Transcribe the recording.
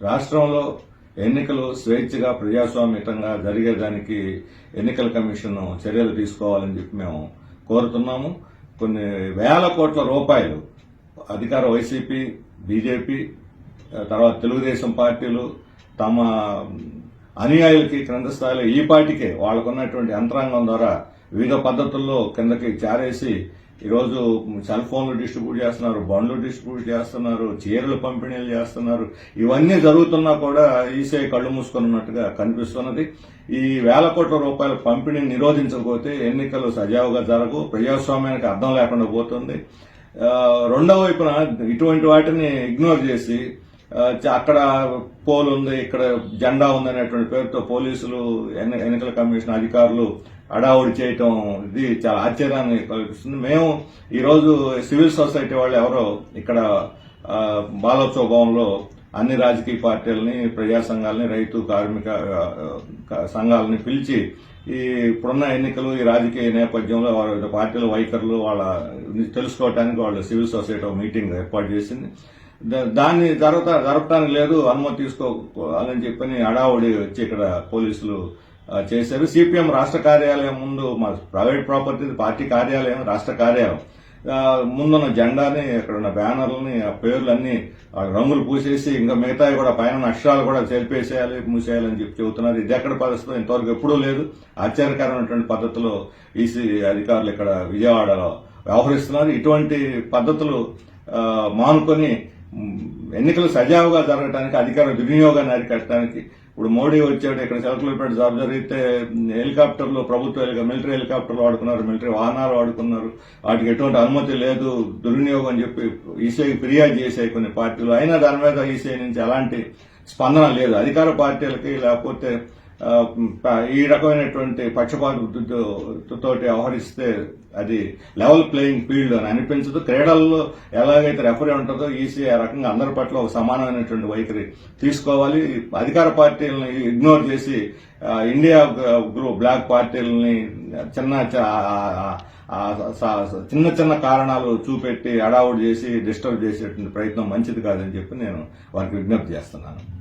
రాష్ట్రంలో ఎన్నికలు స్వేచ్ఛగా ప్రజాస్వామ్యతంగా జరిగేదానికి ఎన్నికల కమిషన్ చర్యలు తీసుకోవాలని చెప్పి మేము కోరుతున్నాము. కొన్ని వేల కోట్ల రూపాయలు అధికార వైసీపీ బీజేపీ తర్వాత తెలుగుదేశం పార్టీలు తమ అనుయాయులకి క్రింద స్థాయిలో ఈ పార్టీకే వాళ్ళకున్నటువంటి యంత్రాంగం ద్వారా వివిధ పద్ధతుల్లో కిందకి చారేసి ఈరోజు సెల్ ఫోన్లు డిస్ట్రిబ్యూట్ చేస్తున్నారు బండ్లు డిస్ట్రిబ్యూట్ చేస్తున్నారు చీరలు పంపిణీలు చేస్తున్నారు. ఇవన్నీ జరుగుతున్నా కూడా ఈసీఐ కళ్ళు మూసుకున్నట్టుగా కనిపిస్తున్నది. ఈ వేల కోట్ల రూపాయల పంపిణీ నిరోధించకపోతే ఎన్నికలు సజావుగా జరగవు ప్రజాస్వామ్యానికి అర్థం లేకుండా పోతుంది. రెండవ వైపున ఇటువంటి వాటిని ఇగ్నోర్ చేసి అక్కడ పోల్ ఉంది ఇక్కడ జెండా ఉంది అనేటువంటి పేరుతో పోలీసులు ఎన్ని- ఎన్నికల కమిషన్ అధికారులు అడావుడి చేయటం ఇది చాలా ఆశ్చర్యాన్ని కల్పిస్తుంది మేము ఈరోజు సివిల్ సొసైటీ వాళ్ళు ఎవరో ఇక్కడ బాలోత్సవ భవన్లో అన్ని రాజకీయ పార్టీలని ప్రజా సంఘాలని రైతు కార్మిక సంఘాలని పిలిచి ఈ ఇప్పుడున్న ఎన్నికలు ఈ రాజకీయ నేపథ్యంలో వారి పార్టీల వైఖరులు వాళ్ళ తెలుసుకోవటానికి వాళ్ళు సివిల్ సొసైటీ ఒక మీటింగ్ ఏర్పాటు చేసింది. దాన్ని జరగ జరపడానికి లేదు అనుమతి తీసుకోవాలని చెప్పని అడావుడి వచ్చి ఇక్కడ పోలీసులు చేశారు. సిపిఎం రాష్ట్ర కార్యాలయం ముందు మా ప్రైవేట్ ప్రాపర్టీ పార్టీ కార్యాలయం రాష్ట్ర కార్యాలయం. ముందున్న జెండాని అక్కడ ఉన్న బ్యానర్లని ఆ పేర్లన్నీ ఆ రంగులు పూసేసి ఇంకా మిగతావి కూడా పైన అక్షరాలు కూడా చెరిపేసేయాలి మూసేయాలని చెప్పి చెబుతున్నారు. ఇది ఎక్కడ పరిస్థితి? ఇంతవరకు ఎప్పుడూ లేదు. ఆశ్చర్యకరమైనటువంటి పద్ధతిలో ఈసీ అధికారులు ఇక్కడ విజయవాడలో వ్యవహరిస్తున్నారు. ఇటువంటి పద్ధతులు మానుకొని ఎన్నికలు సజావుగా జరగడానికి అధికార దుర్వినియోగాన్ని అరికట్టడానికి. ఇప్పుడు మోడీ వచ్చాడు ఇక్కడ సెలకులపేట జాబ్ జరిగితే హెలికాప్టర్లు ప్రభుత్వ మిలిటరీ హెలికాప్టర్లు వాడుకున్నారు మిలిటరీ వాహనాలు వాడుకున్నారు. వాటికి ఎటువంటి అనుమతి లేదు దుర్వినియోగం అని చెప్పి ఈసీఐకి ఫిర్యాదు చేశాయి కొన్ని పార్టీలు. అయినా దాని మీద ఈసీఐ నుంచి ఎలాంటి స్పందన లేదు. అధికార పార్టీలకి లేకపోతే ఈ రకమైనటువంటి పక్షపాత తోటి వ్యవహరిస్తే అది లెవెల్ ప్లేయింగ్ ఫీల్డ్ అని అనిపించదు. క్రీడల్లో ఎలాగైతే రెఫరీ ఉంటుందో ఈసీ ఆ రకంగా అందరి పట్ల ఒక సమానమైనటువంటి వైఖరి తీసుకోవాలి. అధికార పార్టీలను ఇగ్నోర్ చేసి ఇండియా గ్రూప్ బ్లాక్ పార్టీలని చిన్న చిన్న చిన్న కారణాలు చూపెట్టి అడావుడు చేసి డిస్టర్బ్ చేసేటువంటి ప్రయత్నం మంచిది కాదని చెప్పి నేను వారికి విజ్ఞప్తి చేస్తున్నాను.